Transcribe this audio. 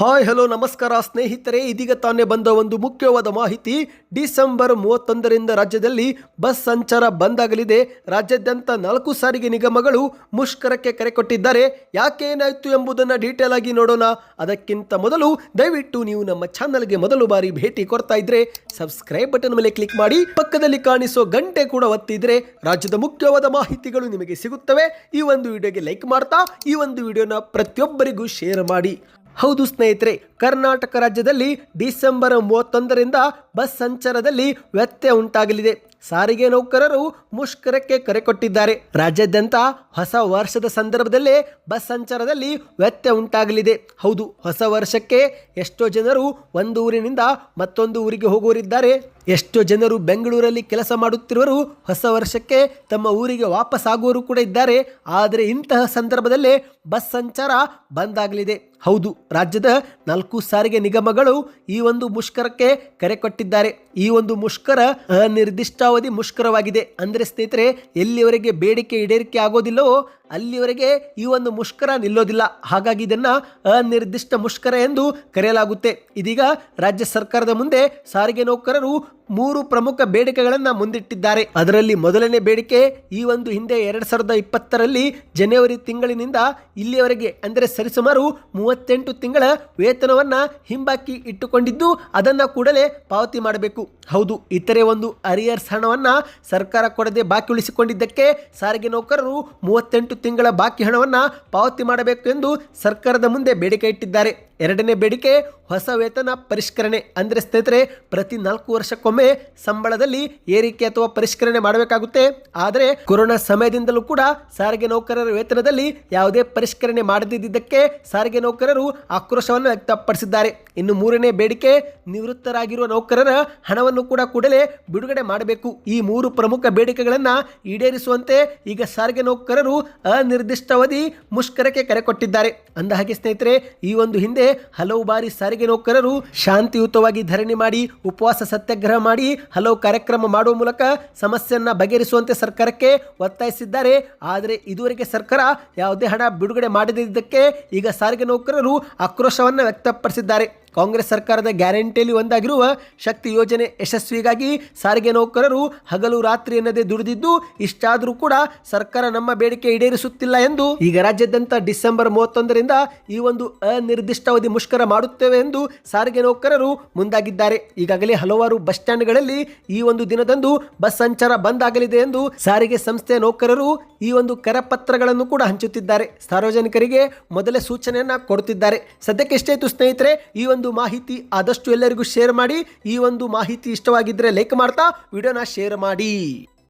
Hi, hello, ನಮಸ್ಕಾರ ಸ್ನೇಹಿತರೆ. ಇದೀಗ ತಾನೇ ಬಂದ ಒಂದು ಮುಖ್ಯವಾದ ಮಾಹಿತಿ. ಡಿಸೆಂಬರ್ ಮೂವತ್ತೊಂದರಿಂದ ರಾಜ್ಯದಲ್ಲಿ ಬಸ್ ಸಂಚಾರ ಬಂದಾಗಲಿದೆ ರಾಜ್ಯಾದ್ಯಂತ ನಾಲ್ಕು ಸಾರಿಗೆ ನಿಗಮಗಳು ಮುಷ್ಕರಕ್ಕೆ ಕರೆ ಕೊಟ್ಟಿದ್ದಾರೆ. ಯಾಕೆ ಏನಾಯಿತು ಎಂಬುದನ್ನು ಡೀಟೇಲ್ ಆಗಿ ನೋಡೋಣ. ಅದಕ್ಕಿಂತ ಮೊದಲು ದಯವಿಟ್ಟು ನೀವು ನಮ್ಮ ಚಾನಲ್ಗೆ ಮೊದಲು ಬಾರಿ ಭೇಟಿ ಕೊಡ್ತಾ ಇದ್ರೆ ಸಬ್ಸ್ಕ್ರೈಬ್ ಬಟನ್ ಮೇಲೆ ಕ್ಲಿಕ್ ಮಾಡಿ, ಪಕ್ಕದಲ್ಲಿ ಕಾಣಿಸೋ ಗಂಟೆ ಕೂಡ ಒತ್ತಿದ್ರೆ ರಾಜ್ಯದ ಮುಖ್ಯವಾದ ಮಾಹಿತಿಗಳು ನಿಮಗೆ ಸಿಗುತ್ತವೆ. ಈ ಒಂದು ವಿಡಿಯೋಗೆ ಲೈಕ್ ಮಾಡ್ತಾ, ಈ ಒಂದು ವಿಡಿಯೋನ ಪ್ರತಿಯೊಬ್ಬರಿಗೂ ಶೇರ್ ಮಾಡಿ. ಹೌದು ಸ್ನೇಹಿತರೆ ಕರ್ನಾಟಕ ರಾಜ್ಯದಲ್ಲಿ ಡಿಸೆಂಬರ್ ಮೂವತ್ತೊಂದರಿಂದ ಬಸ್ ಸಂಚಾರದಲ್ಲಿ ವ್ಯತ್ಯಯ ಉಂಟಾಗಲಿದೆ. ಸಾರಿಗೆ ನೌಕರರು ಮುಷ್ಕರಕ್ಕೆ ಕರೆ ಕೊಟ್ಟಿದ್ದಾರೆ. ರಾಜ್ಯಾದ್ಯಂತ ಹೊಸ ವರ್ಷದ ಸಂದರ್ಭದಲ್ಲೇ ಬಸ್ ಸಂಚಾರದಲ್ಲಿ ವ್ಯತ್ಯಯ ಉಂಟಾಗಲಿದೆ. ಹೌದು, ಹೊಸ ವರ್ಷಕ್ಕೆ ಎಷ್ಟೋ ಜನರು ಒಂದು ಊರಿನಿಂದ ಮತ್ತೊಂದು ಊರಿಗೆ ಹೋಗುವರಿದ್ದಾರೆ ಎಷ್ಟೋ ಜನರು ಬೆಂಗಳೂರಲ್ಲಿ ಕೆಲಸ ಮಾಡುತ್ತಿರುವರು ಹೊಸ ವರ್ಷಕ್ಕೆ ತಮ್ಮ ಊರಿಗೆ ವಾಪಸ್ ಆಗುವರು ಕೂಡ ಇದ್ದಾರೆ. ಆದರೆ ಇಂತಹ ಸಂದರ್ಭದಲ್ಲೇ ಬಸ್ ಸಂಚಾರ ಬಂದಾಗಲಿದೆ ಹೌದು, ರಾಜ್ಯದ ನಾಲ್ಕು ಸಾರಿಗೆ ನಿಗಮಗಳು ಈ ಒಂದು ಮುಷ್ಕರಕ್ಕೆ ಕರೆ ಕೊಟ್ಟಿದ್ದಾರೆ. ಈ ಒಂದು ಮುಷ್ಕರ ಅನಿರ್ದಿಷ್ಟಾವಧಿ ಮುಷ್ಕರವಾಗಿದೆ. ಅಂದರೆ ಸ್ನೇಹಿತರೆ, ಎಲ್ಲಿವರೆಗೆ ಬೇಡಿಕೆ ಈಡೇರಿಕೆ ಆಗೋದಿಲ್ಲವೋ ಅಲ್ಲಿವರೆಗೆ ಈ ಒಂದು ಮುಷ್ಕರ ನಿಲ್ಲೋದಿಲ್ಲ. ಹಾಗಾಗಿ ಇದನ್ನ ಅನಿರ್ದಿಷ್ಟ ಮುಷ್ಕರ ಎಂದು ಕರೆಯಲಾಗುತ್ತೆ. ಇದೀಗ ರಾಜ್ಯ ಸರ್ಕಾರದ ಮುಂದೆ ಸಾರಿಗೆ ನೌಕರರು ಮೂರು ಪ್ರಮುಖ ಬೇಡಿಕೆಗಳನ್ನು ಮುಂದಿಟ್ಟಿದ್ದಾರೆ. ಅದರಲ್ಲಿ ಮೊದಲನೇ ಬೇಡಿಕೆ ಈ ಒಂದು ಹಿಂದೆ ಎರಡ್ ಸಾವಿರದ ಇಪ್ಪತ್ತರಲ್ಲಿ ಜನವರಿ ತಿಂಗಳಿನಿಂದ ಇಲ್ಲಿಯವರೆಗೆ, ಅಂದರೆ ಸರಿಸುಮಾರು ಮೂವತ್ತೆಂಟು ತಿಂಗಳ ವೇತನವನ್ನ ಹಿಂಬಾಕಿ ಇಟ್ಟುಕೊಂಡಿದ್ದು, ಅದನ್ನ ಕೂಡಲೇ ಪಾವತಿ ಮಾಡಬೇಕು. ಹೌದು, ಇತರೆ ಒಂದು ಅರಿಯರ್ಸ್ ಹಣವನ್ನ ಸರ್ಕಾರ ಕೊಡದೆ ಬಾಕಿ ಉಳಿಸಿಕೊಂಡಿದ್ದಕ್ಕೆ ಸಾರಿಗೆ ನೌಕರರು ಮೂವತ್ತೆಂಟು ತಿಂಗಳ ಬಾಕಿ ಹಣವನ್ನ ಪಾವತಿ ಮಾಡಬೇಕು ಎಂದು ಸರ್ಕಾರದ ಮುಂದೆ ಬೇಡಿಕೆ ಇಟ್ಟಿದ್ದಾರೆ. ಎರಡನೇ ಬೇಡಿಕೆ, ಹೊಸ ವೇತನ ಪರಿಷ್ಕರಣೆ. ಅಂದರೆ ಸ್ನೇಹಿತರೆ, ಪ್ರತಿ ನಾಲ್ಕು ವರ್ಷಕ್ಕೊಮ್ಮೆ ಸಂಬಳದಲ್ಲಿ ಏರಿಕೆ ಅಥವಾ ಪರಿಷ್ಕರಣೆ ಮಾಡಬೇಕಾಗುತ್ತೆ. ಆದರೆ ಕೊರೋನಾ ಸಮಯದಿಂದಲೂ ಕೂಡ ಸಾರಿಗೆ ನೌಕರರ ವೇತನದಲ್ಲಿ ಯಾವುದೇ ಪರಿಷ್ಕರಣೆ ಮಾಡದಿದ್ದಕ್ಕೆ ಸಾರಿಗೆ ನೌಕರರು ಆಕ್ರೋಶವನ್ನು ವ್ಯಕ್ತಪಡಿಸಿದ್ದಾರೆ. ಇನ್ನು ಮೂರನೇ ಬೇಡಿಕೆ, ನಿವೃತ್ತರಾಗಿರುವ ನೌಕರರ ಹಣವನ್ನು ಕೂಡ ಕೂಡಲೇ ಬಿಡುಗಡೆ ಮಾಡಬೇಕು. ಈ ಮೂರು ಪ್ರಮುಖ ಬೇಡಿಕೆಗಳನ್ನು ಈಡೇರಿಸುವಂತೆ ಈಗ ಸಾರಿಗೆ ನೌಕರರು ಅನಿರ್ದಿಷ್ಟಾವಧಿ ಮುಷ್ಕರಕ್ಕೆ ಕರೆ ಕೊಟ್ಟಿದ್ದಾರೆ. ಅಂದಹಾಗೆ ಸ್ನೇಹಿತರೆ, ಈ ಒಂದು ಹಿಂದೆ ಹಲವು ಬಾರಿ ಸಾರಿಗೆ ನೌಕರರು ಶಾಂತಿಯುತವಾಗಿ ಧರಣಿ ಮಾಡಿ ಉಪವಾಸ ಸತ್ಯಾಗ್ರಹ ಮಾಡಿ ಹಲವು ಕಾರ್ಯಕ್ರಮ ಮಾಡುವ ಮೂಲಕ ಸಮಸ್ಯೆಯನ್ನು ಬಗೆಹರಿಸುವಂತೆ ಸರ್ಕಾರಕ್ಕೆ ಒತ್ತಾಯಿಸಿದ್ದಾರೆ. ಆದರೆ ಇದುವರೆಗೆ ಸರ್ಕಾರ ಯಾವುದೇ ಹಣ ಬಿಡುಗಡೆ ಮಾಡದಿದ್ದಕ್ಕೆ ಈಗ ಸಾರಿಗೆ ನೌಕರರು ಆಕ್ರೋಶವನ್ನು ವ್ಯಕ್ತಪಡಿಸಿದ್ದಾರೆ. ಕಾಂಗ್ರೆಸ್ ಸರ್ಕಾರದ ಗ್ಯಾರಂಟಿಯಲ್ಲಿ ಒಂದಾಗಿರುವ ಶಕ್ತಿ ಯೋಜನೆ ಯಶಸ್ವಿಗಾಗಿ ಸಾರಿಗೆ ನೌಕರರು ಹಗಲು ರಾತ್ರಿ ಎನ್ನದೇ ದುಡಿದಿದ್ದು, ಇಷ್ಟಾದರೂ ಕೂಡ ಸರ್ಕಾರ ನಮ್ಮ ಬೇಡಿಕೆ ಈಡೇರಿಸುತ್ತಿಲ್ಲ ಎಂದು ಈಗ ರಾಜ್ಯಾದ್ಯಂತ ಡಿಸೆಂಬರ್ ಮೂವತ್ತೊಂದರಿಂದ ಈ ಒಂದು ಅನಿರ್ದಿಷ್ಟಾವಧಿ ಮುಷ್ಕರ ಮಾಡುತ್ತೇವೆ ಎಂದು ಸಾರಿಗೆ ನೌಕರರು ಮುಂದಾಗಿದ್ದಾರೆ. ಈಗಾಗಲೇ ಹಲವಾರು ಬಸ್ ಸ್ಟ್ಯಾಂಡ್ಗಳಲ್ಲಿ ಈ ಒಂದು ದಿನದಂದು ಬಸ್ ಸಂಚಾರ ಬಂದ್ ಆಗಲಿದೆ ಎಂದು ಸಾರಿಗೆ ಸಂಸ್ಥೆಯ ನೌಕರರು ಈ ಒಂದು ಕರಪತ್ರಗಳನ್ನು ಕೂಡ ಹಂಚುತ್ತಿದ್ದಾರೆ. ಸಾರ್ವಜನಿಕರಿಗೆ ಮೊದಲೇ ಸೂಚನೆಯನ್ನ ಕೊಡುತ್ತಿದ್ದಾರೆ. ಸದ್ಯಕ್ಕೆ ಎಷ್ಟೇ ಸ್ನೇಹಿತರೆ, ಈ ಒಂದು ಮಾಹಿತಿ ಆದಷ್ಟು ಎಲ್ಲರಿಗೂ ಶೇರ್ ಮಾಡಿ ಈ ಒಂದು ಮಾಹಿತಿ ಇಷ್ಟವಾಗಿದ್ರೆ ಲೈಕ್ ಮಾಡ್ತಾ, ವಿಡಿಯೋನ ಶೇರ್ ಮಾಡಿ.